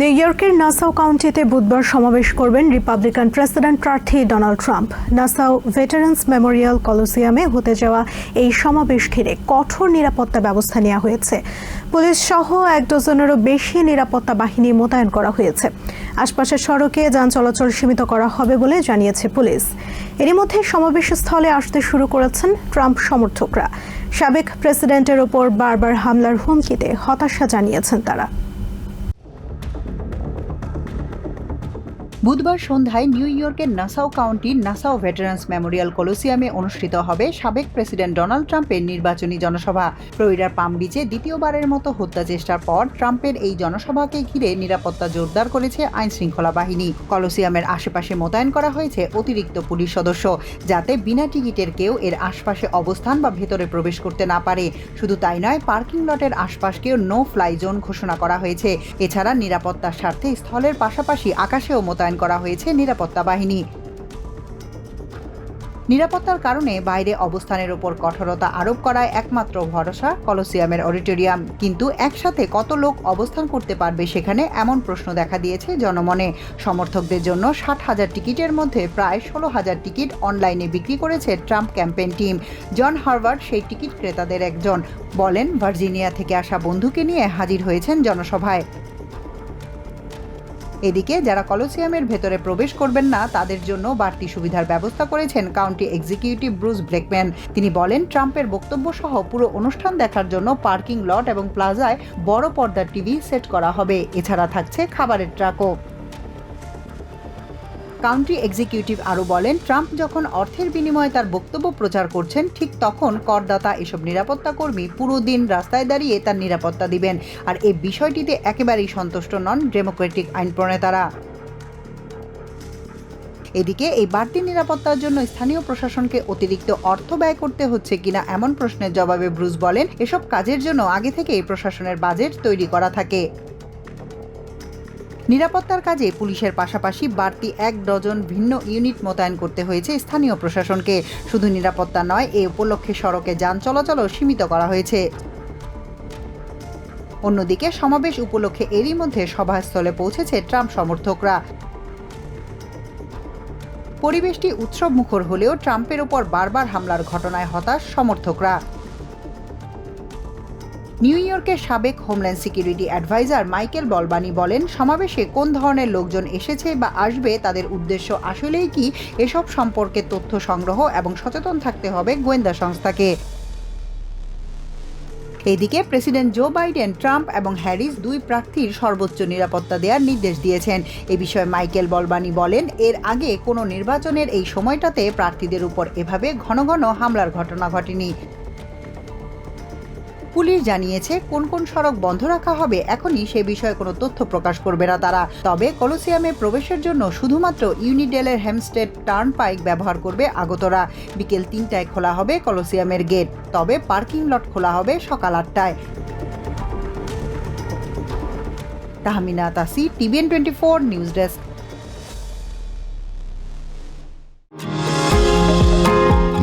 New ইয়র্কের নাসাও কাউন্টিতে বুধবার সমাবেশ করবেন রিপাবলিকান প্রেসিডেন্ট প্রার্থী Donald Trump. Nassau veterans memorial কলোসিয়ামে হতে যাওয়া এই সমাবেশ ঘিরে কঠোর নিরাপত্তা ব্যবস্থা নেওয়া হয়েছে। পুলিশ সহ এক ডজনেরও বেশি নিরাপত্তা বাহিনী মোতায়েন করা হয়েছে। আশপাশের সড়কে যান চলাচল সীমিত করা হবে বলে জানিয়েছে পুলিশ। এরই মধ্যে সমাবেশ স্থলে আসতে শুরু করেছেন ট্রাম্প সমর্থকরা। সাবেক প্রেসিডেন্টের ওপর বারবার হামলার হুমকিতে হতাশা জানিয়েছেন তারা। বুধবার সন্ধ্যায় নিউ ইয়র্কের নাসাও কাউন্টির নাসাও ভেটারান্স মেমোরিয়াল কলোসিয়ামে অনুষ্ঠিত হবে সাবেক প্রেসিডেন্ট ডোনাল্ড ট্রাম্পের নির্বাচনী জনসভা। ফ্লোরিডার পাম বিচে দ্বিতীয়বারের মতো হত্যা চেষ্টার পর ট্রাম্পের এই জনসভাকে ঘিরে নিরাপত্তা জোরদার করেছে আইন শৃঙ্খলা বাহিনী। কলোসিয়ামের আশেপাশে মোতায়েন করা হয়েছে অতিরিক্ত পুলিশ সদস্য, যাতে বিনা টিকিটের কেউ এর আশপাশে অবস্থান বা ভেতরে প্রবেশ করতে না পারে। শুধু তাই নয়, পার্কিং লটের আশপাশকেও নো ফ্লাই জোন ঘোষণা করা হয়েছে। এছাড়া নিরাপত্তার স্বার্থে স্থলের পাশাপাশি আকাশেও মোতায়েন করা হয়েছে নিরাপত্তা বাহিনী। নিরাপত্তার কারণে বাইরে অবস্থানের ওপর কঠোরতা আরোপ করায় একমাত্র ভরসা কলোসিয়ামের অডিটোরিয়াম। কিন্তু একসাথে কত লোক অবস্থান করতে পারবে সেখানে এমন প্রশ্ন দেখা দিয়েছে জনমনে। সমর্থকদের জন্য ষাট হাজার টিকিটের মধ্যে প্রায় ষোলো হাজার টিকিট অনলাইনে বিক্রি করেছে Trump campaign team. John Harvard সেই টিকিট ক্রেতাদের একজন, বলেন, ভার্জিনিয়া থেকে আসা বন্ধুকে নিয়ে হাজির হয়েছেন জনসভায়। এদিকে যারা কলোসিয়ামের ভেতরে প্রবেশ করবেন না, তাদের জন্য বাড়তি সুবিধার ব্যবস্থা করেছেন কাউন্টি এক্সিকিউটিভ ব্রুস ব্রেকম্যান। তিনি বলেন, ট্রাম্পের বক্তব্য সহ পুরো অনুষ্ঠান দেখার জন্য পার্কিং লট এবং প্লাজায় বড় পর্দার টিভি সেট করা হবে। এছাড়া থাকছে খাবারের ট্রাকও। কাউন্টি এক্সিকিউটিভ আরও বলেন, ট্রাম্প যখন অর্থের বিনিময়ে তার বক্তব্য প্রচার করছেন, ঠিক তখন করদাতা এসব নিরাপত্তা কর্মী পুরো দিন রাস্তায় দাঁড়িয়ে তার নিরাপত্তা দিবেন। আর এই বিষয়টিতে একেবারেই সন্তুষ্ট নন ডেমোক্রেটিক আইন প্রণেতারা। এদিকে এই বাড়তি নিরাপত্তার জন্য স্থানীয় প্রশাসনকে অতিরিক্ত অর্থ ব্যয় করতে হচ্ছে কিনা এমন প্রশ্নের জবাবে ব্রুস বলেন, এসব কাজের জন্য আগে থেকেই প্রশাসনের বাজেট তৈরি করা থাকে। নিরাপত্তার কাজে পুলিশের পাশাপাশি বাড়তি এক ডজন ভিন্ন ইউনিট মোতায়েন করতে হয়েছে স্থানীয় প্রশাসনকে। শুধু নিরাপত্তা নয়, এ উপলক্ষে সড়কে যান চলাচলও সীমিত করা হয়েছে। অন্যদিকে সমাবেশ উপলক্ষে এরই মধ্যে সভাস্থলে পৌঁছেছে ট্রাম্প সমর্থকরা। পরিবেশটি উৎসব মুখর হলেও ট্রাম্পের ওপর বারবার হামলার ঘটনায় হতাশ সমর্থকরা। নিউ ইয়র্কের সাবেক homeland security adviser Michael Balboni বলেন, সমাবেশে কোন ধরনের লোকজন এসেছে বা আসবে, তাদের উদ্দেশ্য আসলেই কি, এসব সম্পর্কে তথ্য সংগ্রহ এবং সচেতন থাকতে হবে গোয়েন্দা সংস্থাকে। এদিকে প্রেসিডেন্ট জো বাইডেন, ট্রাম্প এবং হ্যারিস দুই প্রার্থীর সর্বোচ্চ নিরাপত্তা দেওয়ার নির্দেশ দিয়েছেন। এ বিষয়ে মাইকেল বলবানি বলেন, এর আগে কোনো নির্বাচনের এই সময়টাতে প্রার্থীদের উপর এভাবে ঘন ঘন হামলার ঘটনা ঘটেনি। পুলিশ জানিয়েছে কোন কোন সড়ক বন্ধ রাখা হবে, এখনই সে বিষয়ে কোনো তথ্য প্রকাশ করবে না তারা। তবে কলোসিয়ামে প্রবেশের জন্য শুধুমাত্র ইউনিডেলের হ্যামস্টেড টার্ন পাইক ব্যবহার করবে আগতরা। বিকেল তিনটায় খোলা হবে কলোসিয়ামের গেট। তবে পার্কিং লট খোলা হবে সকাল আটটায়। Tahmina Tasi, TVN twenty four news desk.